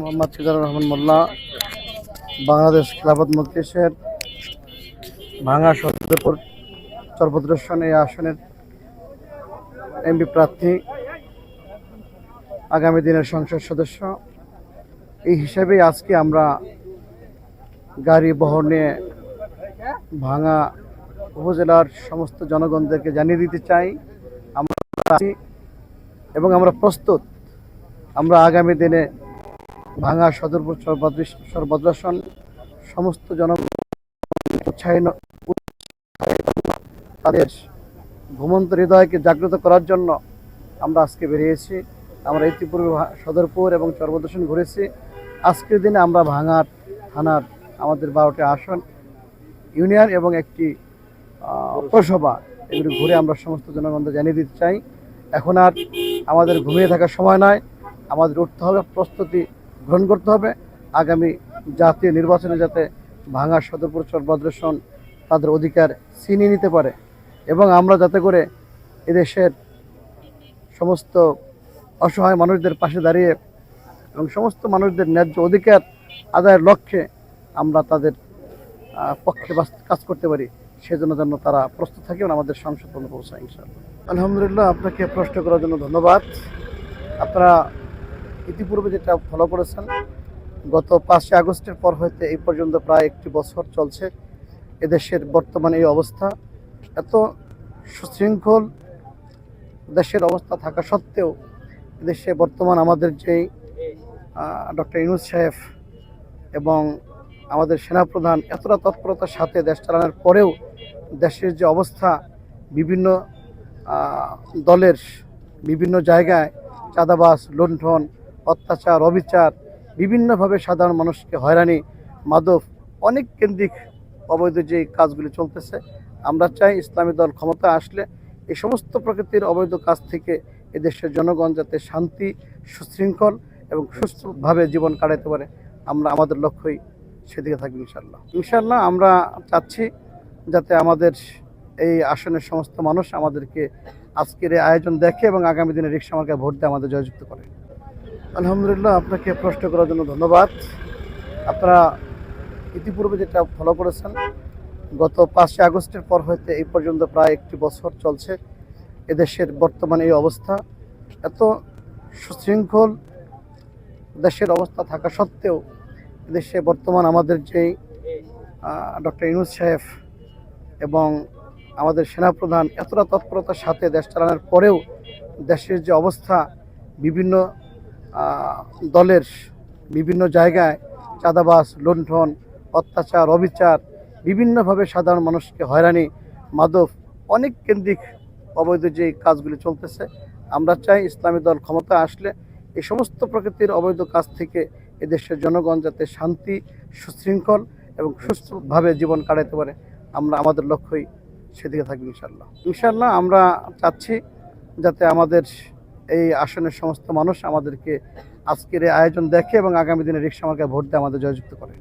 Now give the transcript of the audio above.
মোহাম্মদ সিজারুর রহমান মোল্লা, বাংলাদেশ খেলাফত মজলিসের ভাঙা সদরপুর চরপদ্রসন এই আসনের এমপি প্রার্থী, আগামী দিনের সংসদ সদস্য। এই হিসাবেই আজকে আমরা গাড়ি বহর নিয়ে ভাঙা উপজেলার সমস্ত জনগণদেরকে জানিয়ে দিতে চাই। আমরা এবং আমরা প্রস্তুত। আমরা আগামী দিনে ভাঙা সদরপুর সর্বদ্রাসন সমস্ত উৎসাহিত তাদের ঘুমন্ত হৃদয়কে জাগ্রত করার জন্য আমরা আজকে বেরিয়েছি আমরা ইতিপূর্বে সদরপুর এবং চর্বদর্শন ঘুরেছি। আজকের দিনে আমরা ভাঙার থানার আমাদের বারোটি আসন, ইউনিয়ন এবং একটি পৌরসভা এগুলি ঘুরে আমরা সমস্ত জনগণকে জানিয়ে দিতে চাই। এখন আর আমাদের ঘুমিয়ে থাকার সময় নয়। আমাদের উঠতে হবে প্রস্তুতি গ্রহণ করতে হবে। আগামী জাতীয় নির্বাচনে যাতে ভাঙা সদরপুর চরভদ্রেশন তাদের অধিকার ছিনিয়ে নিতে পারে এবং আমরা যাতে করে এদেশের সমস্ত অসহায় মানুষদের পাশে দাঁড়িয়ে এবং সমস্ত মানুষদের ন্যায্য অধিকার আদায়ের লক্ষ্যে আমরা তাদের পক্ষে কাজ করতে পারি। সেজন্য যেন তারা প্রস্তুত থাকে এবং আমাদের সংসদ পর্যন্ত পৌঁছায়, ইনশাআল্লাহ। আলহামদুলিল্লাহ, আপনাকে প্রশ্ন করার জন্য ধন্যবাদ। আপনারা ইতিপূর্বে যেটা ফলো করেছেন, গত পাঁচই আগস্টের পর হইতে এই পর্যন্ত প্রায় একটি বছর চলছে এদেশের বর্তমান এই অবস্থা। এত সুশৃঙ্খল দেশের অবস্থা থাকা সত্ত্বেও দেশে বর্তমান আমাদের যেই ডক্টর ইনুজ সাহেব এবং আমাদের সেনাপ্রধান এতটা তৎপরতার সাথে দেশ চালানোর পরেও দেশের যে অবস্থা, বিভিন্ন দলের বিভিন্ন জায়গায় চাঁদাবাস লুণ্ঠন অত্যাচার, অবিচার, বিভিন্নভাবে সাধারণ মানুষকে হয়রানি, মাদক, অনেক কেন্দ্রিক অবৈধ যে কাজগুলি চলতেছে, আমরা চাই ইসলামী দল ক্ষমতা আসলে এই সমস্ত প্রকৃতির অবৈধ কাজ থেকে এদেশের জনগণ যাতে শান্তি, সুশৃঙ্খল এবং সুস্থভাবে জীবন কাটাতে পারে। আমরা আমাদের লক্ষ্যই সেদিকে থাকবে ইনশাল্লাহ ইনশাল্লাহ আমরা চাচ্ছি যাতে আমাদের এই আসনের সমস্ত মানুষ আমাদেরকে আজকের এই আয়োজন দেখে এবং আগামী দিনে রিক্সা আমাকে ভোট দিয়ে আমাদের জয়যুক্ত করে। আলহামদুলিল্লাহ, আপনাকে প্রশ্ন করার জন্য ধন্যবাদ। আপনারা ইতিপূর্বে যেটা ফলো করেছেন, গত পাঁচই আগস্টের পর হইতে এই পর্যন্ত প্রায় একটি বছর চলছে এদেশের বর্তমানে এই অবস্থা। এত সুশৃঙ্খল দেশের অবস্থা থাকা সত্ত্বেও দেশে বর্তমান আমাদের যেই ডক্টর ইনুজ সাহেব এবং আমাদের সেনাপ্রধান এতটা তৎপরতার সাথে দেশ চালানোর পরেও দেশের যে অবস্থা, বিভিন্ন দলের বিভিন্ন জায়গায় চাঁদাবাস লুণ্ঠন, অত্যাচার, অবিচার, বিভিন্নভাবে সাধারণ মানুষকে হয়রানি, মাদক, অনেক কেন্দ্রিক অবৈধ যে কাজগুলি চলতেছে, আমরা চাই ইসলামী দল ক্ষমতা আসলে এই সমস্ত প্রকৃতির অবৈধ কাজ থেকে এদেশের জনগণ যাতে শান্তি, সুশৃঙ্খল এবং সুস্থভাবে জীবন কাটাতে পারে, আমরা আমাদের লক্ষ্যই সেদিকে থাকবে ইনশাল্লাহ ইনশাল্লাহ আমরা চাচ্ছি যাতে আমাদের এই আসনের সমস্ত মানুষ আমাদেরকে আজকের এই আয়োজন দেখে এবং আগামী দিনে রিক্সা আমাকে ভোট দিয়ে আমাদের জয়যুক্ত করে।